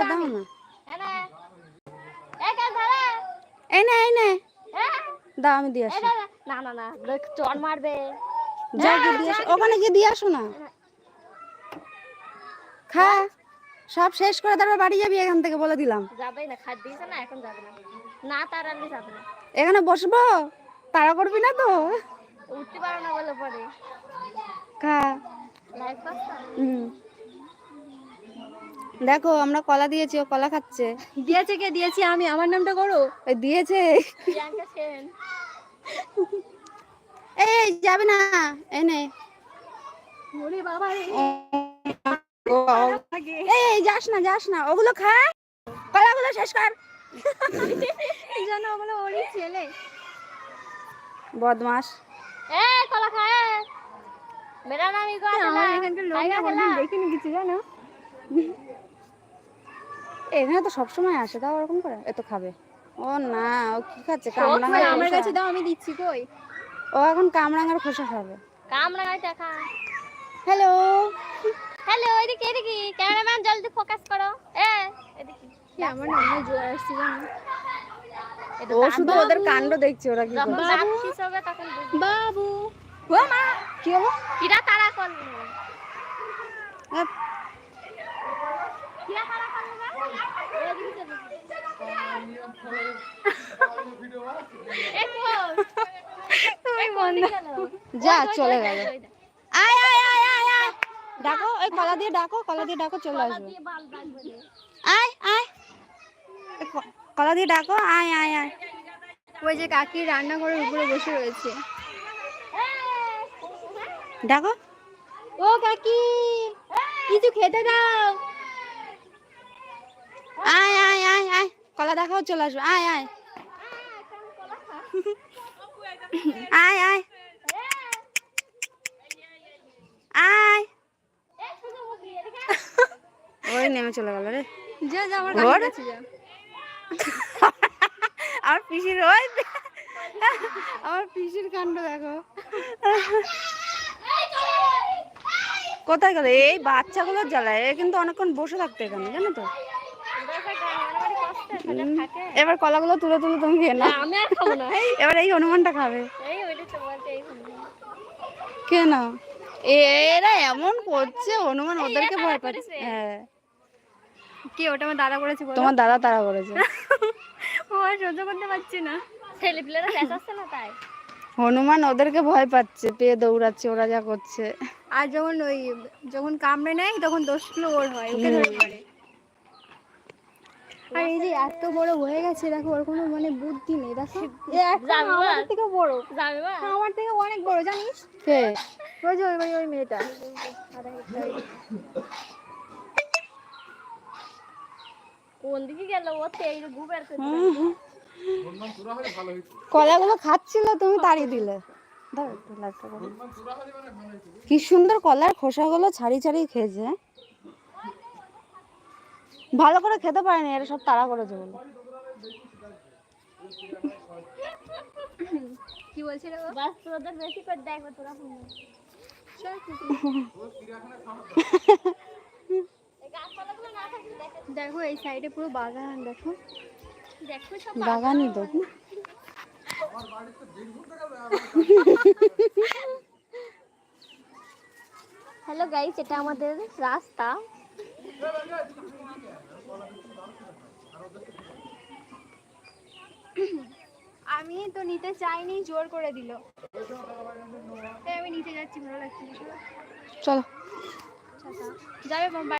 করে দাও না। এই নে এই নে। দাও আমি দিয়ে আসি। না না না দেখ চড় মারবে। যাও গিয়ে দিয়ে ওখানে গিয়ে দিয়ে আসো না। খা সব শেষ করে তারপর বাড়ি যাবি এখান থেকে বলে দিলাম। যাবেই না খাদ দিয়েছে না এখন যাবে না। না তার যাবে না। এখানে বসবো? তাড়া করবি না তো? উঠতে পারো না বলে পরে খা লাইফ পাস্তা হুম দেখো আমরা কলা দিয়েছি ও কলা খাচ্ছে। দিয়েছে কে? দিয়েছি আমি। আমার নামটা করো। দিয়েছে। এই যাবে না। এই নে। ওরে বাবা এই যাস না যাস না। ওগুলো খা। কলাগুলো শেষ কর। জন্য ওগুলো ওরই ছেলে। বদমাস। এ কলা খায় মেরা নাম ইগো আমার এখানকার লোক না দেখিনি কিছু জানো? এখানে তো সবসময় আসে তাও ওরকম করে? এত খাবে। ও না ও কি খাচ্ছে? ওই কামরাঙার আমার। কাছে দাও আমি দিচ্ছি কই? ও এখন কামরাঙার খোসা খাবে। টাকা। হ্যালো। হ্যালো এদিকে এদিকে। ক্যামেরাম্যান জলদি ফোকাস করো। এ এদিকে। আমার জোর আসছে জানো? ও শুধু ওদের কাণ্ড দেখছে ওরা কি। বাবু। ও মা! কি হলো? কিরা তারা করল এ, কিরা তারা করল না এদিকে চলে এ কই? যা, চলে গেল। আয় আয় আয় আয় আয়। ডাকো, ওই কলা দিয়ে ডাকো, কলা দিয়ে ডাকো, চলে আসবে। আয় আয়। কলা দিয়ে ডাকো, আয় আয় আয়। ওই যে কাকি রান্নাঘরের উপরে বসে রয়েছে। ডাকো। ও কাকি, কিছু খেতে দাও আয় আয় আয় কলা দেখাও চলে আসবে। আয় আয়। আয় আয়। আয়। ওই নেমে চলে গেল রে। যা যা আমার কাছে যা। আমার পিসির ওই আমার পিসির কাণ্ড দেখো। কোথায় গেল? এই বাচ্চাগুলোর জ্বালায়। কিন্তু অনেকক্ষণ বসে থাকতো এখানে জানো তো? এবার কলাগুলো তুলে তুলে তুমি খেয়ে না আমি আর খাব না। এই এবার এই হনুমানটা খাবে। কেন এরা এমন করছে হনুমান ওদেরকে ভয় পাচ্ছে। হ্যাঁ। কে ওটা আমার দাদা করেছে তোমার দাদা তারা করেছে। ও আর সহ্য করতে পারছি না। চেঁচাচ্ছে না তাই। হনুমান ওদেরকে ভয় পাচ্ছে পেয়ে দৌড়াচ্ছে ওরা যা করছে। আর যখন ওই যখন কামড়ে নেয় তখন দোষগুলো ওর হয় ওকে ধরে। আর এই যে এত বড় হয়ে গেছে দেখো ওর কোনো মানে বুদ্ধি নেই দেখো। আমার থেকে বড়। আমার থেকে অনেক বড় জানিস? কে? ওই যে ওই ওই- মেয়েটা। কোন দিকে গেল? ও তো এই গুবের কলাগুলো খাচ্ছিল তুমি তাড়িয়ে দিলে। করো। কি সুন্দর কলার খোসাগুলো ছাড়ি ছাড়ি খেয়েছে হ্যাঁ? ভালো করে খেতে পারে না এরা সব তাড়া করেছে বলে। কি? বাস তোদের বেশি করে দেখবে তোরা দেখে দেখো এই সাইডে পুরো বাগান দেখো। দেখো সব বাগানই তো। হ্যালো গাইস এটা আমাদের রাস্তা। আমি তো নিতে চাইনি জোর করে দিল। আমি নিতে যাচ্ছি ভালো লাগছে। চলো। যাবে